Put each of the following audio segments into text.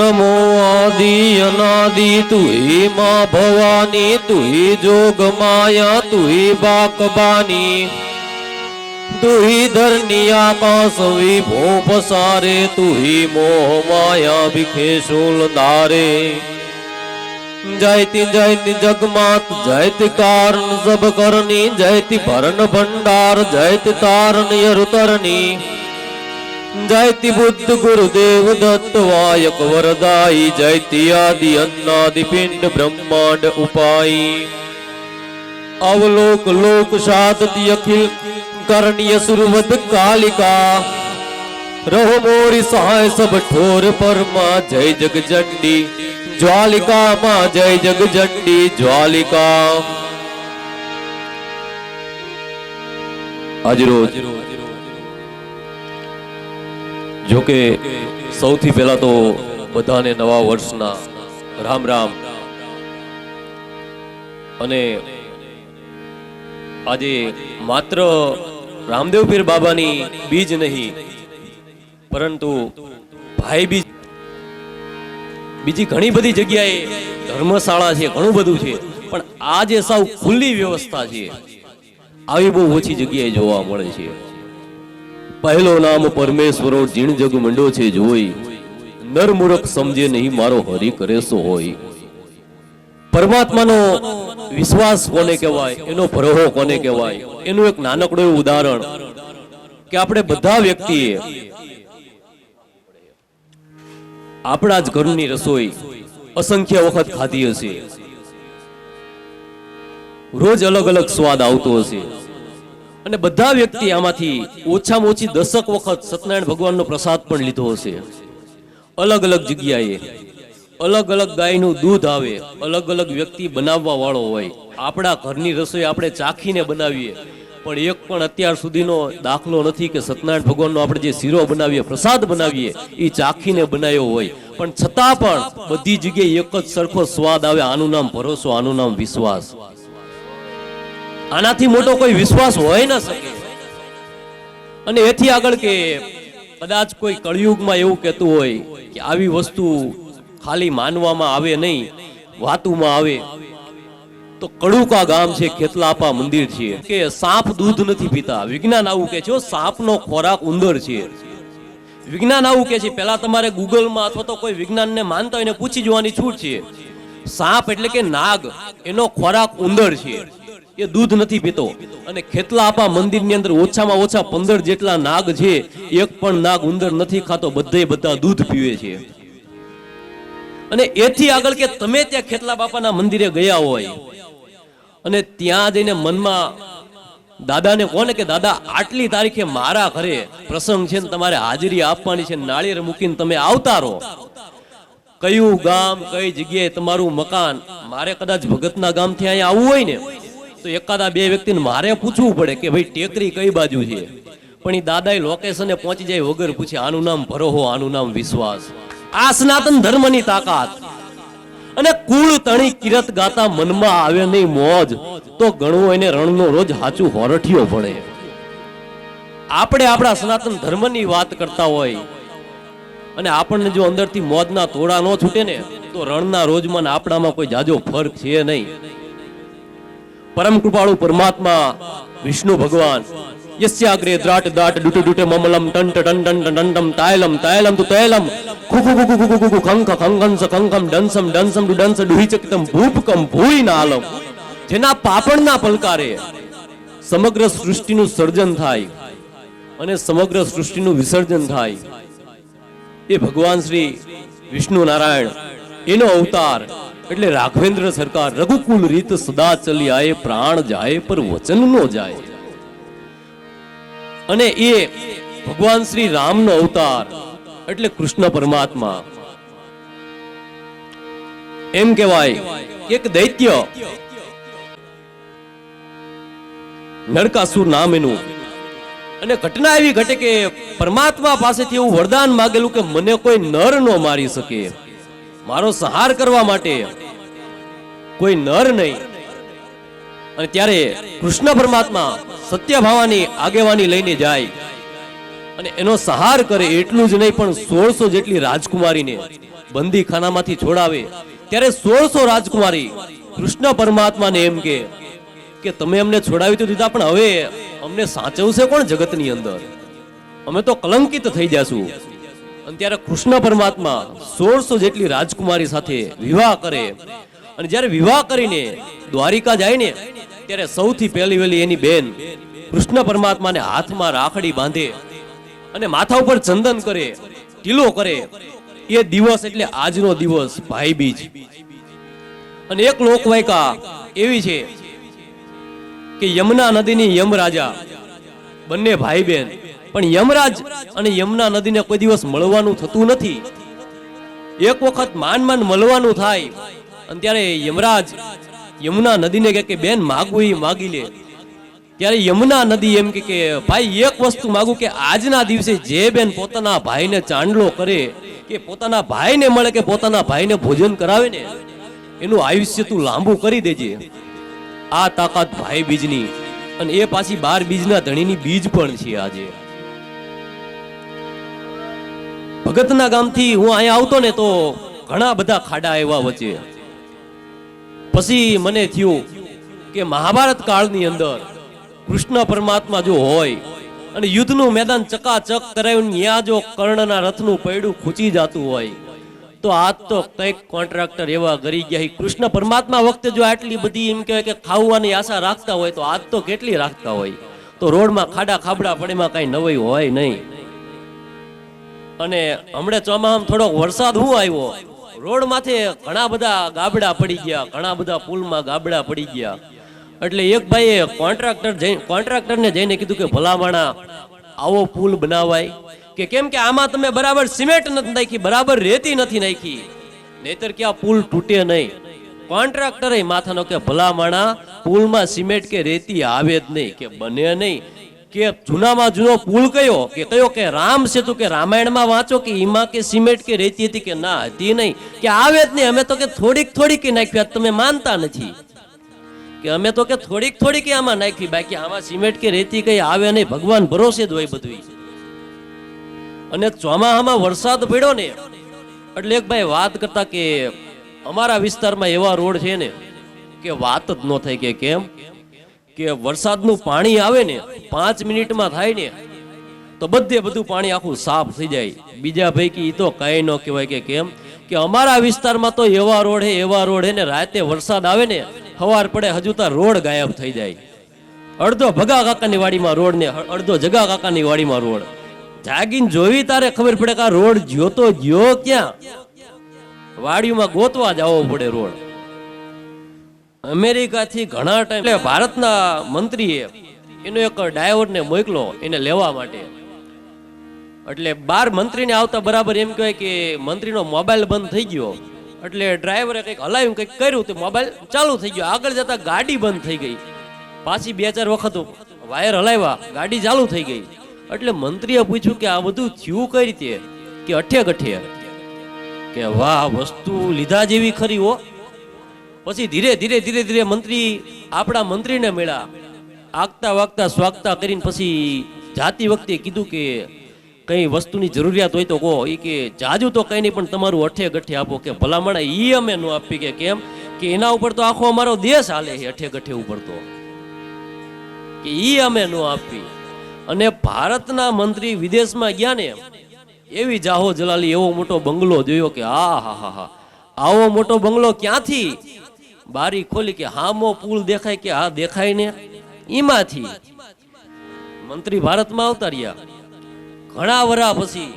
નમો આદિ અનાદિ તુહી માં ભવાની તુહી જોગ માયા તુહી બાકબાની તુહી ધરની આકાશ વિભો પસારે તુહી મોહ માયા વિખેશુલ દારે જયતિ જયતિ જગમાત જયતિ કારણ સબ કરની જયતિ ભરણ ભંડાર જયતિ તારણ યરુતરની જયતિ બુદ્ધ ગુરુદેવ દત્ત વાયક જયતિ આદિ અન્નાદિ પિંડ બ્રહ્માંડ ઉપાઈ અવલોક લોક સાધતી અખિલ કરણીય સુરવદ કાલિકા રહો મોરી સહાય સબ ઠોર પરમાં જય જગજંડી જ્વાલિકા માં જય જગ જંડી જ્વાલિકા આજરોજ જોકે સૌથી પહેલા તો બધાને નવા વર્ષના રામ રામ. અને આજે માત્ર રામદેવ પીર બાબાની બીજ નહીં, પરંતુ ભાઈ બીજ. બીજી ઘણી બધી જગ્યાએ ધર્મશાળા છે, ઘણું બધું છે, પણ આ જે સાવ ખુલ્લી વ્યવસ્થા છે. આવી બહુ ઓછી જગ્યાએ જોવા મળે છે. પહેલો નામ પરમેશ્વરો જીણ જગ મંડો છે જોઈ. નર મૂરખ સમજે નહીં મારો હરી કરે સો હોય. પરમાત્માનો વિશ્વાસ કોને કહેવાય? એનો ભરોહો કોને કહેવાય? એનું એક નાનકડું ઉદાહરણ કે આપણે બધા વ્યક્તિએ આપણા જ ઘરની રસોઈ અસંખ્ય વખત ખાધી હશે. રોજ અલગ અલગ સ્વાદ આવતો હશે. અને બધા વ્યક્તિ આમાંથી ઓછામાં ઓછી દશક વખત સત્યનારાયણ ભગવાનનો પ્રસાદ પણ લીધો હશે. અલગ અલગ જગ્યાએ અલગ અલગ ગાયનું દૂધ આવે, અલગ અલગ વ્યક્તિ બનાવવા વાળો હોય. આપણા ઘરની રસોઈ આપણે ચાખીને બનાવીએ. પણ એક પણ અત્યાર સુધીનો દાખલો નથી કે સત્યનારાયણ ભગવાનનો આપણે જે શીરો બનાવીએ, પ્રસાદ બનાવીએ એ ચાખીને બનાવ્યો હોય. પણ છતાં પણ બધી જગ્યાએ એક જ સરખો સ્વાદ આવે, આનું નામ ભરોસો, આનું નામ વિશ્વાસ. આનાથી મોટો કોઈ વિશ્વાસ હોય ન શકે. અને એથી આગળ કે કદાચ કોઈ કળિયુગમાં એવું કહેતું હોય કે આવી વસ્તુ ખાલી માનવામાં આવે નહીં, વાતુમાં આવે, તો કડુકા ગામ છે, ખેતલાપા મંદિર છે. કે સાપ દૂધ નથી પીતા. વિજ્ઞાન આવું કે છે સાપનો ખોરાક ઉંદર છે. વિજ્ઞાન આવું કે છે, પહેલા તમારે ગૂગલમાં અથવા તો કોઈ વિજ્ઞાનને માનતા હોય પૂછી જોવાની છૂટ છે. સાપ એટલે કે નાગ, એનો ખોરાક ઉંદર છે. એ દૂધ નથી પીતો. અને ખેતલાપા મંદિરની અંદર ઓછામાં ઓછા પંદર જેટલા નાગ છે, એક પણ નાગ ઉંદર નથી ખાતો, બધે બધા દૂધ પીવે છે. અને એથી આગળ કે તમે ત્યાં ખેતલા બાપાના મંદિરે ગયા હોય, અને ત્યાં જઈને મનમાં દાદાને કોને કે, દાદા, આટલી તારીખે મારા ઘરે પ્રસંગ છે તમારે હાજરી આપવાની છે, નાળિયેર મૂકીને તમે આવતા રહો. કયું ગામ, કઈ જગ્યાએ તમારું મકાન, મારે કદાચ ભગતના ગામથી અહીંયા આવવું હોય ને તો એકાદા બે વ્યક્તિને મારે પૂછવું પડે કે ભાઈ, ટેકરી કઈ બાજુ છે? પણ એ દાદા લોકેશને પહોંચી જાય વગર પૂછે, આનું નામ ભરોહો, આનું નામ વિશ્વાસ. આ સનાતન ધર્મની તાકાત. અને કુળ તણી કિરત ગાતા મનમાં આવે નહીં મોજ, તો ગણવું એને રણનો રોજ હાચું હોરઠિયો ભણે. આપણે આપણા સનાતન ધર્મની વાત કરતા હોય, અને આપણને જો અંદરથી મોજના તોડા ન છૂટે ને, તો રણના રોજમાં આપણામાં કોઈ જાજો ફરક છે નહીં. પરમ કૃપાળુ પરમાત્મા, વિષ્ણુ ભગવાન. યસ્યાગ્રે દ્રાટ દાટ ડુટુ ડુટે મમલમ ટંટ ટન ટંટમ તાયલમ તાયલમ તુ તૈલમ ખુખુ ખુખુ ખુખુ ખુખુ ખંખ ખંગંસ ખંખમ ડંસમ ડંસમ ડુ ડંસ ડુહી ચકતમ ભૂપકમ ભૂઈ નાલમ. જેના પાપણના પલકારે સમગ્ર સૃષ્ટિનું સર્જન થાય અને સમગ્ર સૃષ્ટિનું વિસર્જન થાય. એ ભગવાન શ્રી વિષ્ણુ નારાયણ, એનો અવતાર એટલે રાઘવેન્દ્ર સરકાર રઘુકુલ રીત સદા ચલી આયે, પ્રાણ જાય પર વચન નો જાય. અને એ ભગવાન શ્રી રામનો અવતાર, એટલે કૃષ્ણ પરમાત્મા. એમ કહેવાય એક દૈત્ય, નરકાસુર નામ એનું. અને ઘટના એવી ઘટે કે પરમાત્મા પાસેથી એવું વરદાન માગેલું કે મને કોઈ નર નો મારી શકે. મારો સહાર કરવા માટે કોઈ નર નહીં. અને ત્યારે કૃષ્ણ પરમાત્મા સત્યભાવાની આગેવાની લઈને જાય અને એનો સહાર કરે એટલું જ નહીં, પણ સોળસો જેટલી રાજકુમારીને બંદી ખાનામાંથી છોડાવે. ત્યારે સોળસો રાજકુમારી કૃષ્ણ પરમાત્માને એમ કે કે તમે અમને છોડાવી તો દીધા, પણ હવે અમને સાચવશે કોણ જગતની અંદર? અમે તો કલંકિત થઈ જાશું. અને ત્યારે કૃષ્ણ પરમાત્મા સોળસો જેટલી રાજકુમારી સાથે વિવાહ કરે. અને જ્યારે વિવાહ કરીને દ્વારિકા જાય ને, ત્યારે સૌથી પહેલી વહેલી એની બેન કૃષ્ણ પરમાત્માને હાથમાં રાખડી બાંધે અને માથા ઉપર ચંદન કરે, ટીલો કરે. એ દિવસ એટલે આજનો દિવસ ભાઈ બીજ. અને એક લોકવાયકા એવી છે કે યમુના નદીની યમરાજા, બંને ભાઈ બેન પણ યમરાજ અને યમુના નદીને કોઈ દિવસ મળવાનું થતું નથી. એક વખત માન માન મળવાનું થાય, અને ત્યારે યમરાજ યમુના નદીને કહે કે, બેન, માગવું એ માગી લે. ત્યારે યમુના નદી એમ કે, ભાઈ, એક વસ્તુ માગું કે, આજના દિવસે જે બેન પોતાના ભાઈને ચાંદલો કરે, કે પોતાના ભાઈને મળે, કે પોતાના ભાઈને ભોજન કરાવે ને, એનું આયુષ્ય તું લાંબુ કરી દેજે. આ તાકાત ભાઈ બીજની, અને એ પાછી બાર બીજના ધણીની બીજ પણ છે આજે. ભગતના ગામથી હું અહીંયા આવતો ને તો ઘણા બધા ખાડા આવ્યા વચ્ચે. પછી મને થયું કે મહાભારત કાળની અંદર કૃષ્ણ પરમાત્મા જો હોય અને યુદ્ધનું મેદાન ચકાચક કરાયું ત્યાં જો કર્ણના રથનું પૈડું ખૂંચી જતું હોય, તો આજ તો કંઈક કોન્ટ્રાક્ટર એવા ગરી ગયા. કૃષ્ણ પરમાત્મા વખતે જો આટલી બધી એમ કહેવાય કે ખાવાની આશા રાખતા હોય, તો આજ તો કેટલી રાખતા હોય. તો રોડમાં ખાડા ખાબડા પડેમાં કાંઈ નવાઈ હોય નહીં. અને હમણાં ચોમાસામાં થોડોક વરસાદ હું આવ્યો રોડ માથે ઘણા બધા ગાબડા પડી ગયા, ઘણા બધા પુલમાં ગાબડા પડી ગયા. એટલે એક ભાઈએ કોન્ટ્રાક્ટર જઈ કોન્ટ્રાક્ટરને જઈને કીધું કે, ભલામણા, આવો પુલ બનાવાય. કે કેમ કે આમાં તમે બરાબર સિમેન્ટ નથી નાખી, બરાબર રેતી નથી નાખી. નહીતર કે આ પુલ તૂટે નહીં. કોન્ટ્રાક્ટરે માથાનો કે, ભલામણા, પુલમાં સિમેન્ટ કે રેતી આવે જ નહીં, કે બને નહીં. કે જૂનામાં જૂનો પુલ કયો કે કયો કે રામ સેતુ કે રામાયણમાં વાંચો કે ઈમાં કે સિમેન્ટ કે રેતી હતી કે ના, હતી નહીં. કે આવે જ નહીં. અમે તો કે થોડીક થોડીક નાખ્યા તમે માનતા નથી. કે અમે તો કે થોડીક થોડીક આમાં નાખી. બાકી આમાં સિમેન્ટ કે રેતી કઈ આવે નહીં. ભગવાન ભરોસે જ હોય બધું અને ચોમાહામાં વરસાદ પડ્યો ને, એટલે એક ભાઈ વાત કરતા કે અમારા વિસ્તારમાં એવા રોડ છે ને, કે વાત જ ન થઈ કે કેમ? કે વરસાદનું પાણી આવે ને, પાંચ મિનિટમાં થાય ને, તો બધે બધું પાણી આખું સાફ થઈ જાય. બીજા પૈકી એ તો કાંઈ ન કહેવાય કે કેમ? કે અમારા વિસ્તારમાં તો એવા રોડ હે, એવા રોડ હે ને, રાતે વરસાદ આવે ને સવાર પડે હજુ તો રોડ ગાયબ થઈ જાય. અડધો ભગા કાકાની વાડીમાં રોડ ને, અડધો જગા કાકાની વાડીમાં રોડ. જાગીને જોવી તારે ખબર પડે કે આ રોડ જ્યોતો જ્યો ક્યાં? વાડીમાં ગોતવા જવો પડે રોડ. અમેરિકાથી ઘણા ટાઈમ એટલે ભારતના મંત્રીએ એનો એક ડાયવરને મોકલો એને લેવા માટે. એટલે બાર મંત્રીને આવતા બરાબર એમ કહેવાય કે મંત્રીનો મોબાઈલ બંધ થઈ ગયો. એટલે ડ્રાઈવરે કંઈક હલાવ્યું, કંઈક કર્યું, તો મોબાઈલ ચાલુ થઈ ગયો. આગળ જતા ગાડી બંધ થઈ ગઈ. પાછી બે ચાર વખત વાયર હલાવ્યા, ગાડી ચાલુ થઈ ગઈ. એટલે મંત્રીએ પૂછ્યું કે આ બધું થયું કઈ રીતે? કે અઠે ગઠે કે વાહ, વસ્તુ લીધા જેવી ખરી હો. પછી ધીરે ધીરે ધીરે ધીરે મંત્રી આપણા મંત્રીને મળ્યા. આગતા વાગતા સ્વાગતા કરીને પછી જાતી વખતે કીધું કે કઈ વસ્તુની જરૂરિયાત હોય તો કહો. એ કે જાજુ તો કઈ નહીં, પણ તમારું અઠે ગઠે આપો કે ભલામણ એ અમે નો આપી કે કેમ? કે એના ઉપર તો આખો અમારો દેશ હાલે છે, અઠે ગઠે ઉપર તો. કે એ અમે નો આપી. અને ભારતના મંત્રી વિદેશમાં ગયા ને, એવી જાહો જલાલી એવો મોટો બંગલો જોયો કે આ હા હા હા. આવો મોટો બંગલો ક્યાંથી? બારી ખોલી કે હામો પુલ દેખાય કે હા દેખાય ને? એમાંથી મંત્રી ભારતમાં આવતા રહ્યા. ઘણા વરા પછી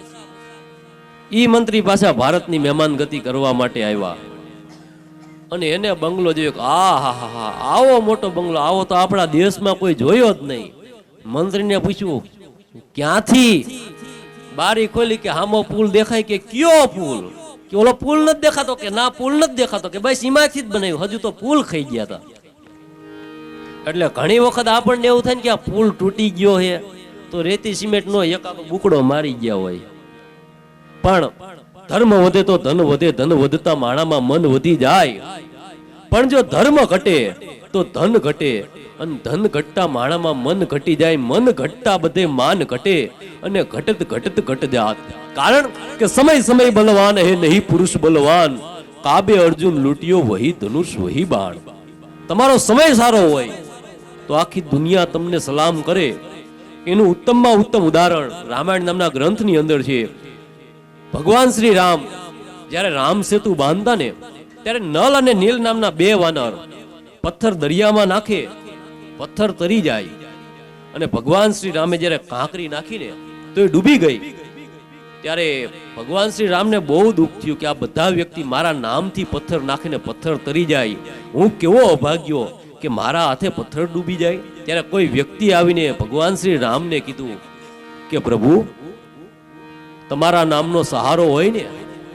ઈ મંત્રી પાછા ભારતની મહેમાન ગતિ કરવા માટે આવ્યા. અને એને બંગલો જોયો કે આ હા હા હા, આવો મોટો બંગલો, આવો તો આપણા દેશમાં કોઈ જોયો જ નહીં. મંત્રીને પૂછ્યું, ક્યાંથી? બારી ખોલી કે હામો પુલ દેખાય કે કયો પુલ? કે ઓલો પુલ નથી દેખાતો કે ના પુલ નથી દેખાતો કે ભાઈ સીમાથી જ બનાવ્યું. હજુ તો પુલ ખાઈ ગયા હતા એટલે ઘણી વખત આપણને એવું થાય ને કે આ પુલ તૂટી ગયો છે તો રેતી સિમેન્ટ નો એકાદો બુકડો મારી ગયા હોય. પણ ધર્મ વધે તો ધન વધે, ધન વધતા માણામાં મન વધી જાય. પણ જો ધર્મ ઘટે તો ધન ઘટે અને ધન ઘટતા માણામાં મન ઘટી જાય, મન ઘટતા બધે માન ઘટે અને ઘટત ઘટત ઘટ જાત. કારણ કે સમય સમય બલવાન હે, નહીં પુરુષ બલવાન. કાબે અર્જુન લૂંટ્યો, વહી ધનુષ, વહી બાણ. તમારો સમય સારો હોય, તો આખી દુનિયા તમને સલામ કરે. એનું ઉત્તમમાં ઉત્તમ ઉદાહરણ રામાયણ નામના ગ્રંથની અંદર છે. ભગવાન શ્રી રામ, જ્યારે રામ સેતુ બાંધતા ને, ત્યારે નલ અને નીલ નામના બે વાનર પથ્થર દરિયામાં નાખે, પથ્થર તરી જાય. અને ભગવાન શ્રી રામે જ્યારે કાંકરી નાખીને તો એ ડૂબી ગઈ. ત્યારે ભગવાન શ્રી રામને બહુ દુઃખ થયું કે આ બધા વ્યક્તિ મારા નામથી પથ્થર નાખીને પથ્થર તરી જાય. હું કેવો અભાગ્યો કે મારા હાથે પથ્થર ડૂબી જાય? ત્યારે કોઈ વ્યક્તિ આવીને ભગવાન શ્રી રામને કીધું કે, પ્રભુ, તમારા નામનો સહારો હોય ને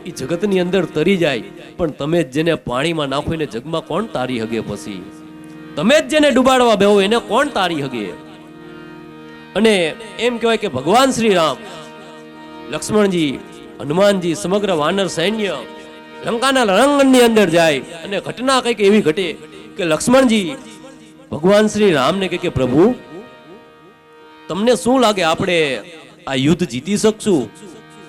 એ જગતની અંદર તરી જાય. પણ તમે જ જેને પાણીમાં નાખો એને જગમાં કોણ તારી હગે પછી? તમે જ જેને ડુબાડવા બેહો એને કોણ તારી હગે? અને એમ કહેવાય કે ભગવાન શ્રી રામ લક્ષ્મણજી, હનુમાનજી, સમગ્ર વાનર સૈન્ય લંકાના રણંગણની અંદર જાય અને ઘટના કંઈક એવી ઘટે કે લક્ષ્મણજી, ભગવાન શ્રી રામને કહે કે પ્રભુ, તમને શું લાગે આપણે આ યુદ્ધ જીતી શકશું?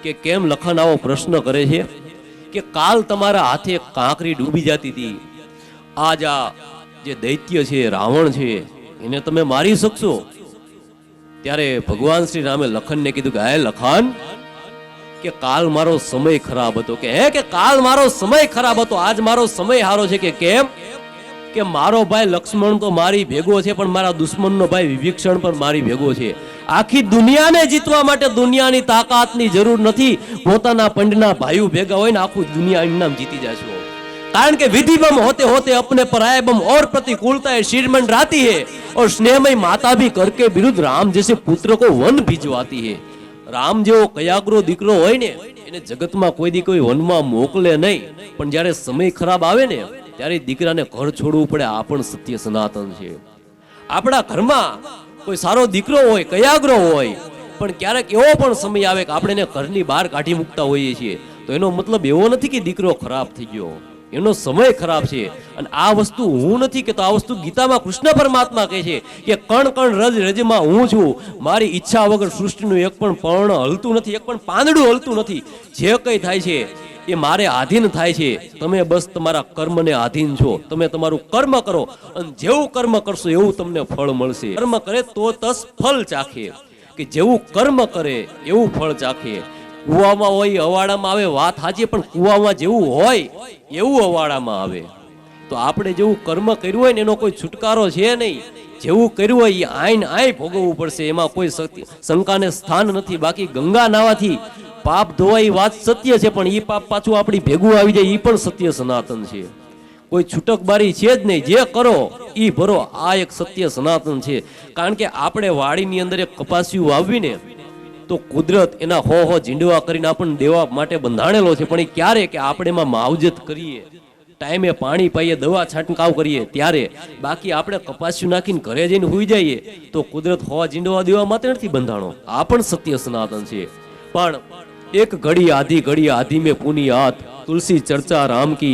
કે કેમ લખન આવો પ્રશ્ન કરે છે? કે કાલ તમારા હાથે કાંકરી ડૂબી જતી હતી. આજ આ જે દૈત્ય છે, રાવણ છે, એને તમે મારી શકશો? ત્યારે ભગવાન શ્રી રામે લખનને કીધું કે, હે લખન, કે કાલ મારો સમય ખરાબ હતો. કે, હે, કે કાલ મારો સમય ખરાબ હતો? આજ મારો સમય સારો છે કે કેમ? કે મારો ભાઈ લક્ષ્મણ તો મારી ભેગો છે, પણ મારા દુશ્મનનો ભાઈ વિભીક્ષણ પણ મારી ભેગો છે. આખી દુનિયાને જીતવા માટે દુનિયાની તાકાતની જરૂર નથી પોતાના પંડના ભાઈઓ ભેગા હોય ને આખું દુનિયા ઇનામ જીતી જશો કારણ કે विधि बम होते होते अपने पराये बम और प्रतिकूलता है शीरमन राती है और स्नेहमय माता भी करके विरुद्ध राम जैसे पुत्र को वन भिजवाती है રામ જેવો કયાગ્રો દીકરો હોય ને એને જગતમાં કોઈ દી કોઈ વનમાં મોકલે નહીં પણ જ્યારે સમય ખરાબ આવે ને ત્યારે એ દીકરાને ઘર છોડવું પડે આ પણ સત્ય સનાતન છે આપણા ઘરમાં કોઈ સારો દીકરો હોય, કયાગ્રો હોય, પણ ક્યારેક એવો પણ સમય આવે કે આપણે એને ઘરની બહાર કાઢી મૂકતા હોઈએ છીએ. તો એનો મતલબ એવો નથી કે દીકરો ખરાબ થઈ ગયો. એનો સમય ખરાબ છે. અને આ વસ્તુ હું નથી કે તો આ વસ્તુ ગીતામાં કૃષ્ણ પરમાત્મા કહે છે કે કણ કણ રજ રજમાં હું છું. મારી ઈચ્છા વગર સૃષ્ટિનું એક પણ પર્ણ હલતું નથી, એક પણ પાંદડું હલતું નથી. જે કંઈ થાય છે એ મારે આધીન થાય છે. તમે બસ તમારા કર્મને આધીન છો. તમે તમારું કર્મ કરો અને જેવું કર્મ કરશો એવું તમને ફળ મળશે. કર્મ કરે તો તસ ફળ ચાખે. કે જેવું કર્મ કરે એવું ફળ ચાખે. કુવામાં હોય, અવાડામાં આવે, વાત સાચી, પણ કુવામાં જેવું હોય, એવું અવાડામાં આવે. તો આપણે જેવું કર્મ કર્યું હોય ને એનો કોઈ છુટકારો છે નહીં. જેવું કર્યું હોય એ આઈન આય ભોગવવું પડશે. એમાં કોઈ શંકાને સ્થાન નથી. બાકી ગંગા નાવાથી પાપ ધોવાઈ વાત સત્ય છે, પણ એ પાપ પાછું આપણી ભેગું આવી જાય એ પણ સત્ય સનાતન છે. કોઈ છૂટક બારી છે જ નહીં. જે કરો એ ભરો. આ એક સત્ય સનાતન છે. કારણ કે આપણે વાડીની અંદર એક કપાસિયું વાવીને તો કુદરત એના હો હો ઝીંડવા કરીને આપણને દેવા માટે બંધાણેલો છે. પણ એ ક્યારે કે આપણે એમાં માવજત કરીએ. ટાઈમે પાણી પાઈએ, દવા છંટકાવ કરીએ, ત્યારે બાકી આપણે કપાસિયું નાખીને ઘરે જઈને હોઈ જઈએ, તો કુદરત હોવા જીંડવા દેવા માટે નથી બંધાણો. આ પણ સત્ય સનાતન છે. પણ એક ઘડી આધી ઘડી આધી મેં પુની હાથ તુલસી ચર્ચા, રામ કી